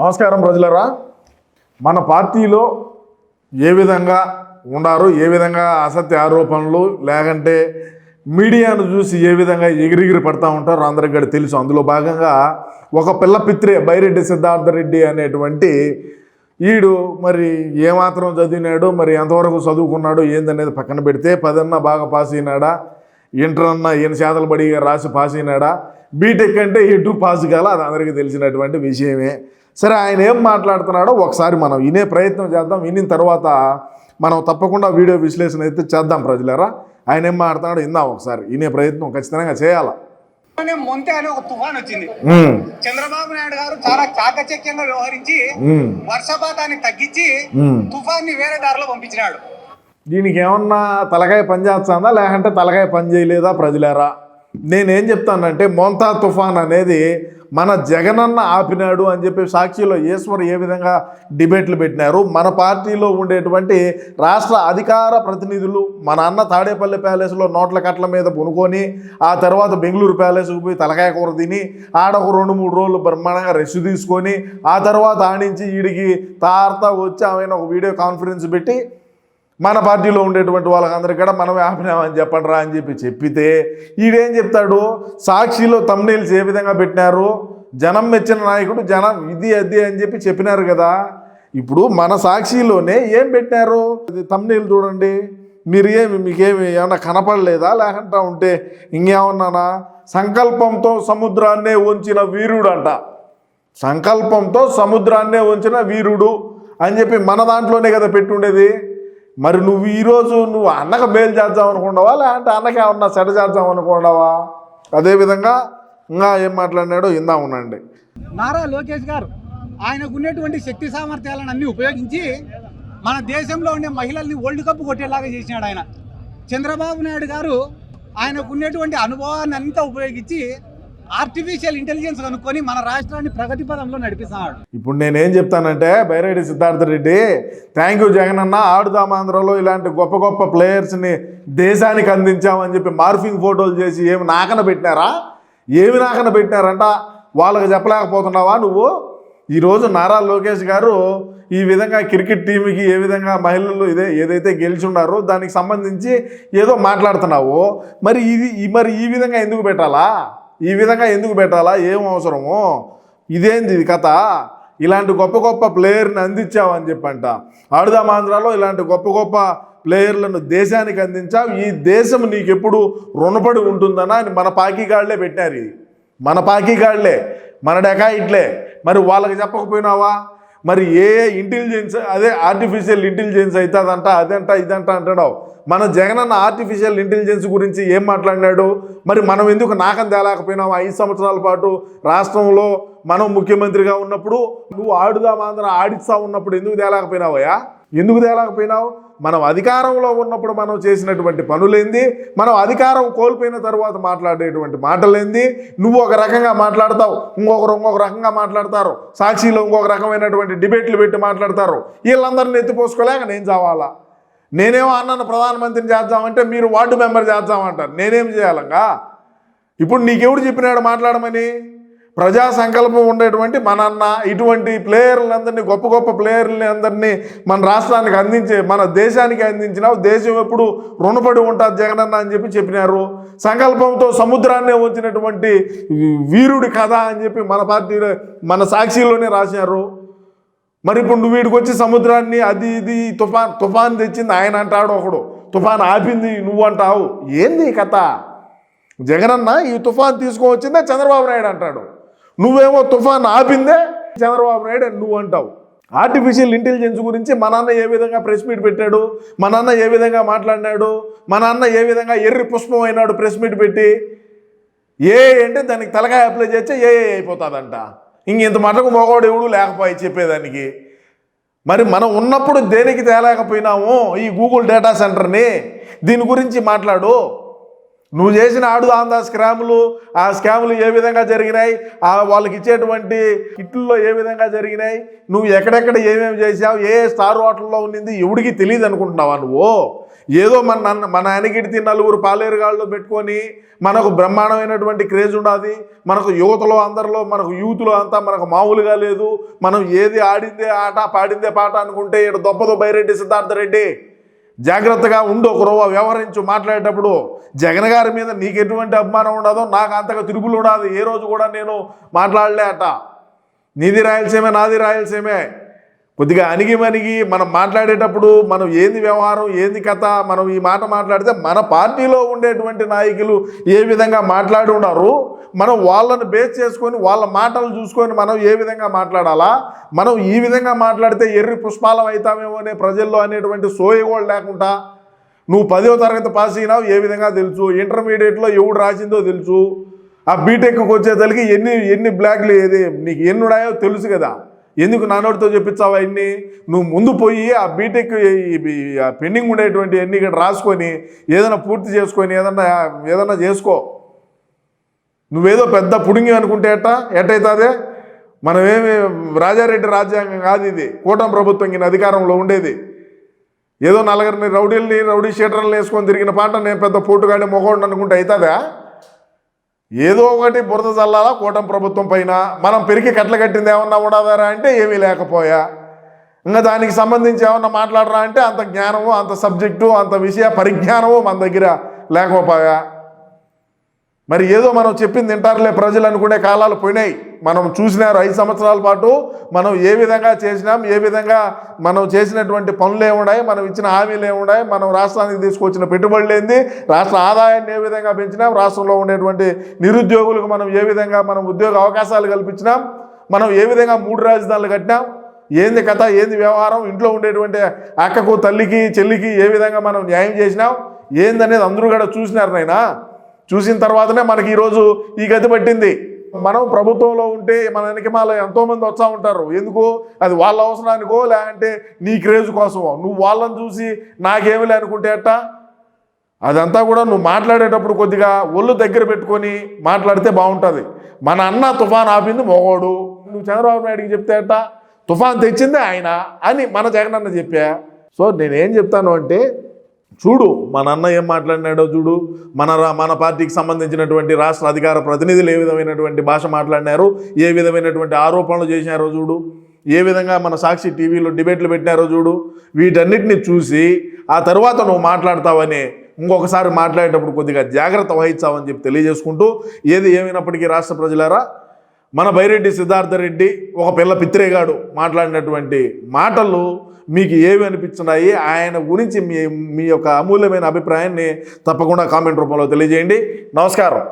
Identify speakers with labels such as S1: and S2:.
S1: నమస్కారం ప్రజలరా. మన పార్టీలో ఏ విధంగా ఉన్నారు ఏ విధంగా అసత్య ఆరోపణలు లేకంటే మీడియాను చూసి ఏ విధంగా ఎగిరిగిరి పడతా ఉంటారో అందరికి కూడా తెలుసు. అందులో భాగంగా ఒక పిల్ల పిత్రే బైరెడ్డి సిద్ధార్థ రెడ్డి అనేటువంటి ఈడు మరి ఏమాత్రం చదివినాడు మరి ఎంతవరకు చదువుకున్నాడు ఏందనేది పక్కన పెడితే పదన్నా బాగా పాస్ అయినాడా ఇంటర్ అన్న ఈయన శాతలు పడి రాసి పాస్ అయినాడా బీటెక్ అంటే ఎటు పాస్ కాల అది అందరికీ తెలిసినటువంటి విషయమే. సరే ఆయన ఏం మాట్లాడుతున్నాడో ఒకసారి మనం వినే ప్రయత్నం చేద్దాం. వినిన తర్వాత మనం తప్పకుండా వీడియో విశ్లేషణ అయితే చేద్దాం ప్రజలరా. ఆయన ఏం మాట్లాడుతున్నాడో విందాం ఒకసారి. వినే ప్రయత్నం ఖచ్చితంగా చేయాలి?
S2: మొంతె అనే ఒక తుఫాన్ వచ్చింది. చంద్రబాబు నాయుడు గారు చాలా చాకచక్యంగా వ్యవహరించి వర్షపాతాన్ని తగ్గించి
S1: ఉమ్.
S2: తుఫాన్ని వేరే దారిలో పంపించినాడు.
S1: దీనికి ఏమన్నా తలకాయ పని చేస్తుందా? లేకంటే తలకాయ పని చేయలేదా ప్రజలారా? నేనేం చెప్తానంటే మోంతా తుఫాన్ అనేది మన జగనన్న ఆపినాడు అని చెప్పి సాక్షిలో ఈశ్వర్ ఏ విధంగా డిబేట్లు పెట్టినారు మన పార్టీలో ఉండేటువంటి రాష్ట్ర అధికార ప్రతినిధులు మన అన్న తాడేపల్లి ప్యాలెస్లో నోట్ల కట్ల మీద పునుకొని ఆ తర్వాత బెంగళూరు ప్యాలెస్కి పోయి తలకాయ కూర తిని ఆడ ఒక రెండు మూడు రోజులు బ్రహ్మాండంగా రెస్ట్ తీసుకొని ఆ తర్వాత ఆడించి వీడికి తార్తా వచ్చి ఆమె ఒక వీడియో కాన్ఫరెన్స్ పెట్టి మన పార్టీలో ఉండేటువంటి వాళ్ళకందరికీ కూడా మనమే ఆపినామని చెప్పండి రా అని చెప్పి చెప్పితే ఈడేం చెప్తాడు? సాక్షిలో తమ్నీల్స్ ఏ విధంగా పెట్టినారు? జనం మెచ్చిన నాయకుడు జనం ఇది అది అని చెప్పి చెప్పినారు కదా. ఇప్పుడు మన సాక్షిలోనే ఏం పెట్టినారు? ఇది చూడండి. మీరు ఏమి మీకేమి ఏమైనా కనపడలేదా? లేకుంటా ఉంటే ఇంకేమన్నానా? సంకల్పంతో సముద్రాన్నే ఉంచిన వీరుడు అంట సంకల్పంతో సముద్రాన్నే ఉంచిన వీరుడు అని చెప్పి మన దాంట్లోనే కదా పెట్టుండేది. మరి నువ్వు ఈరోజు నువ్వు అన్నకు మేలు చేద్దాం అనుకున్నావా? లేదంటే అన్నకి ఏమన్నా సెట చేద్దాం అనుకున్నావా? అదేవిధంగా ఇంకా ఏం మాట్లాడినాడో ఇందా ఉండండి.
S2: నారా లోకేష్ గారు ఆయనకు ఉన్నటువంటి శక్తి సామర్థ్యాలను అన్ని ఉపయోగించి మన దేశంలో ఉండే మహిళల్ని వరల్డ్ కప్ కొట్టేలాగా చేసినాడు ఆయన. చంద్రబాబు నాయుడు గారు ఆయనకు ఉన్నటువంటి అనుభవాన్ని అంతా ఉపయోగించి ఆర్టిఫిషియల్ ఇంటెలిజెన్స్ కనుక్కొని మన రాష్ట్రాన్ని ప్రగతి పదంలో నడిపిస్తున్నాడు.
S1: ఇప్పుడు నేనేం చెప్తానంటే బైరెడ్డి సిద్ధార్థ రెడ్డి థ్యాంక్ యూ జగన్ అన్న ఆడుదాం ఆంధ్రలో ఇలాంటి గొప్ప గొప్ప ప్లేయర్స్ని దేశానికి అందించామని చెప్పి మార్ఫింగ్ ఫోటోలు చేసి ఏమి నాకన పెట్టినారా? ఏమి నాకన పెట్టినారంట? వాళ్ళకి చెప్పలేకపోతున్నావా నువ్వు? ఈరోజు నారా లోకేష్ గారు ఈ విధంగా క్రికెట్ టీంకి ఏ విధంగా మహిళలు ఇదే ఏదైతే గెలిచి ఉన్నారో దానికి సంబంధించి ఏదో మాట్లాడుతున్నావు. మరి ఇది మరి ఈ విధంగా ఎందుకు పెట్టాలా? ఈ విధంగా ఎందుకు పెట్టాలా? ఏం అవసరము? ఇదేంది ఇది కథ? ఇలాంటి గొప్ప గొప్ప ప్లేయర్ని అందించావని చెప్పంట. ఆడుదామాంధ్రాలో ఇలాంటి గొప్ప గొప్ప ప్లేయర్లను దేశానికి అందించావు. ఈ దేశం నీకెప్పుడు రుణపడి ఉంటుందనా అని మన పాకీగాళ్ళే పెట్టారు. ఇది మన పాకీగాళ్ళే మన డెకాయిట్లే మరి వాళ్ళకి చెప్పకపోయినావా? మరి ఏ ఇంటెలిజెన్స్ అదే ఆర్టిఫిషియల్ ఇంటెలిజెన్స్ అవుతుందంట అదంట ఇదంట అంటున్నావు. మన జగనన్న ఆర్టిఫిషియల్ ఇంటెలిజెన్స్ గురించి ఏం మాట్లాడినాడు? మరి మనం ఎందుకు నాకం తేలేకపోయినావు ఐదు సంవత్సరాల పాటు రాష్ట్రంలో మనం ముఖ్యమంత్రిగా ఉన్నప్పుడు నువ్వు ఆడుదాం ఆంధ్ర ఆడిస్తా ఉన్నప్పుడు ఎందుకు తేలేకపోయినావయ్యా? ఎందుకు తేలేకపోయినావు? మనం అధికారంలో ఉన్నప్పుడు మనం చేసినటువంటి పనులేంది? మనం అధికారం కోల్పోయిన తర్వాత మాట్లాడేటువంటి మాటలేంది? నువ్వు ఒక రకంగా మాట్లాడతావు ఇంకొకరు ఇంకొక రకంగా మాట్లాడతారు. సాక్షిలో ఇంకొక రకమైనటువంటి డిబేట్లు పెట్టి మాట్లాడతారు. వీళ్ళందరిని ఎత్తిపోసుకోలేక నేను చావాలా? నేనేమో అన్నను ప్రధానమంత్రిని చేద్దామంటే మీరు వార్డు మెంబర్ చేద్దామంటారు. నేనేం చేయాలంగా? ఇప్పుడు నీకెవడు చెప్పినాడు మాట్లాడమని? ప్రజా సంకల్పం ఉండేటువంటి మన అన్న ఇటువంటి ప్లేయర్లందరినీ గొప్ప గొప్ప ప్లేయర్లని అందరినీ మన రాష్ట్రానికి అందించే మన దేశానికి అందించినావు. దేశం ఎప్పుడు రుణపడి ఉంటుంది జగనన్న అని చెప్పి చెప్పినారు. సంకల్పంతో సముద్రాన్నే ఉంచినటువంటి వీరుడి కథ అని చెప్పి మన పార్టీ మన సాక్షిలోనే రాశారు. మరి ఇప్పుడు నువ్వు వీడికి వచ్చి సముద్రాన్ని అది ఇది తుఫాన్ తుఫాన్ తెచ్చింది ఆయన అంటాడు ఒకడు. తుఫాన్ ఆపింది నువ్వు అంటావు. ఏంది కథ? జగనన్న ఈ తుఫాన్ తీసుకువచ్చిందే చంద్రబాబు నాయుడు అంటాడు. నువ్వేమో తుఫాన్ ఆపిందే చంద్రబాబు నాయుడు నువ్వు అంటావు. ఆర్టిఫిషియల్ ఇంటెలిజెన్స్ గురించి మా నాన్న ఏ విధంగా ప్రెస్ మీట్ పెట్టాడు? మా నాన్న ఏ విధంగా మాట్లాడినాడు? మా నాన్న ఏ విధంగా ఎర్రి పుష్పం అయినాడు ప్రెస్ మీట్ పెట్టి? ఏ అంటే దానికి తలకాయ అప్లై చేస్తే ఏ అయిపోతుందంట. ఇంక ఇంత మటుకు మగవాడు ఎవడు లేకపోయి చెప్పేదానికి. మరి మనం ఉన్నప్పుడు దేనికి తేలేకపోయినాము ఈ గూగుల్ డేటా సెంటర్ని? దీని గురించి మాట్లాడు. నువ్వు చేసిన ఆడు ఆందా స్కాములు? ఆ స్కాములు ఏ విధంగా జరిగినాయి? ఆ వాళ్ళకి ఇచ్చేటువంటి కిట్లలో ఏ విధంగా జరిగినాయి? నువ్వు ఎక్కడెక్కడ ఏమేమి చేసావు ఏ స్టార్ హోటల్లో ఉన్నింది ఎవడికి తెలియదు అనుకుంటున్నావా నువ్వు? ఏదో మన నన్ను మన అనిగిడితి నలుగురు పాలేరుగాళ్ళు పెట్టుకొని మనకు బ్రహ్మాండమైనటువంటి క్రేజ్ ఉండాది. మనకు యువతలో అందరిలో మనకు యూత్లో అంతా మనకు మామూలుగా లేదు. మనం ఏది ఆడిందే ఆట పాడిందే పాట అనుకుంటే ఇక్కడ దొప్పదో బైరెడ్డి సిద్ధార్థ రెడ్డి జాగ్రత్తగా ఉండు ఒక రోజు వ్యవహరించు. మాట్లాడేటప్పుడు జగన్ గారి మీద నీకు ఎటువంటి అభిమానం ఉండదో నాకు అంతగా తిరుగులు ఉండదు. ఏ రోజు కూడా నేను మాట్లాడలే అట. నీది రాయలసీమే నాది రాయలసీమే. కొద్దిగా అణిగి మణిగి మనం మాట్లాడేటప్పుడు మనం ఏంది వ్యవహారం ఏంది కథ మనం ఈ మాట మాట్లాడితే మన పార్టీలో ఉండేటువంటి నాయకులు ఏ విధంగా మాట్లాడి ఉన్నారు? మనం వాళ్ళను బేస్ చేసుకొని వాళ్ళ మాటలు చూసుకొని మనం ఏ విధంగా మాట్లాడాలా? మనం ఈ విధంగా మాట్లాడితే ఎర్రి పుష్పాలం అవుతామేమో అనే ప్రజల్లో అనేటువంటి సోయి కూడా లేకుండా నువ్వు పదో తరగతి పాస్ అయినావు ఏ విధంగా తెలుసు? ఇంటర్మీడియట్లో ఎవడు రాసిందో తెలుసు? ఆ బీటెక్కి వచ్చేసరికి ఎన్ని ఎన్ని బ్లాక్లు ఏది నీకు ఎన్ని ఉన్నాయో తెలుసు కదా? ఎందుకు నానోడితో చెప్పించావు అవన్నీ నువ్వు ముందు పోయి ఆ బీటెక్ పెండింగ్ ఉండేటువంటి అన్ని ఇక్కడ రాసుకొని ఏదైనా పూర్తి చేసుకొని ఏదన్నా ఏదన్నా చేసుకో. నువ్వేదో పెద్ద పుడింగి అనుకుంటే ఎట్ట? ఎట్టయితే మనమేమి రాజారెడ్డి రాజ్యాంగం కాదు ఇది. కూటమి ప్రభుత్వం కింద అధికారంలో ఉండేది. ఏదో నలుగురిని రౌడీల్ని రౌడీ షీటర్లు వేసుకొని తిరిగిన పాట నేను పెద్ద పోటుగాడి మొగోడు అనుకుంటే అవుతుందా ఏదో ఒకటి బురద చల్లాలా కూటమి ప్రభుత్వం పైన. మనం పెరిగి కట్టలు కట్టింది ఏమన్నా ఉండదారా అంటే ఏమీ లేకపోయా? ఇంకా దానికి సంబంధించి ఏమన్నా మాట్లాడరా అంటే అంత జ్ఞానము అంత సబ్జెక్టు అంత విషయ పరిజ్ఞానము మన దగ్గర లేకపోయా? మరి ఏదో మనం చెప్పింది తింటారులే ప్రజలు అనుకునే కాలాలు పోయినాయి. మనం చూసినారు ఐదు సంవత్సరాల పాటు మనం ఏ విధంగా చేసినాం ఏ విధంగా మనం చేసినటువంటి పనులు ఏమున్నాయి మనం ఇచ్చిన హామీలు ఏమున్నాయి మనం రాష్ట్రానికి తీసుకొచ్చిన పెట్టుబడులు ఏంది రాష్ట్ర ఆదాయాన్ని ఏ విధంగా పెంచినాం రాష్ట్రంలో ఉండేటువంటి నిరుద్యోగులకు మనం ఏ విధంగా మనం ఉద్యోగ అవకాశాలు కల్పించినాం మనం ఏ విధంగా మూడు రాజధానులు కట్టినాం ఏంది కథ ఏంది వ్యవహారం ఇంట్లో ఉండేటువంటి అక్కకు తల్లికి చెల్లికి ఏ విధంగా మనం న్యాయం చేసినాం ఏందనేది అందరూ కూడా చూసినారు నైనా చూసిన తర్వాతనే మనకి ఈరోజు ఈ గతి పట్టింది. మనం ప్రభుత్వంలో ఉంటే మన వెనకమాల ఎంతోమంది వస్తూ ఉంటారు. ఎందుకు? అది వాళ్ళ అవసరానికో లేదంటే నీ క్రేజ్ కోసమో. నువ్వు వాళ్ళని చూసి నాకేమి లే అనుకుంటే అట్ట అదంతా కూడా నువ్వు మాట్లాడేటప్పుడు కొద్దిగా ఒళ్ళు దగ్గర పెట్టుకొని మాట్లాడితే బాగుంటుంది. మన అన్న తుఫాన్ ఆపింది మొగోడు. నువ్వు చంద్రబాబు నాయుడికి చెప్తే అట్ట తుఫాన్ తెచ్చింది ఆయన అని మన జగనన్న చెప్పా. సో నేనేం చెప్తాను అంటే చూడు మన అన్న ఏం మాట్లాడినాడో చూడు. మన రా- మన పార్టీకి సంబంధించినటువంటి రాష్ట్ర అధికార ప్రతినిధులు ఏ విధమైనటువంటి భాష మాట్లాడినారు? ఏ విధమైనటువంటి ఆరోపణలు చేసినారో చూడు. ఏ విధంగా మన సాక్షి టీవీలో డిబేట్లు పెట్టినారో చూడు. వీటన్నిటిని చూసి ఆ తర్వాత నువ్వు మాట్లాడతావని ఇంకొకసారి మాట్లాడేటప్పుడు కొద్దిగా జాగ్రత్త వహించావని చెప్పి తెలియజేసుకుంటూ ఏది ఏమైనప్పటికీ రాష్ట్ర ప్రజలారా మన బైరెడ్డి సిద్ధార్థ రెడ్డి ఒక పిల్ల పిత్రేగాడు మాట్లాడినటువంటి మాటలు మీకు ఏవి అనిపించినాయి ఆయన గురించి మీ మీ యొక్క అమూల్యమైన అభిప్రాయాన్ని తప్పకుండా కామెంట్ రూపంలో తెలియజేయండి. నమస్కారం.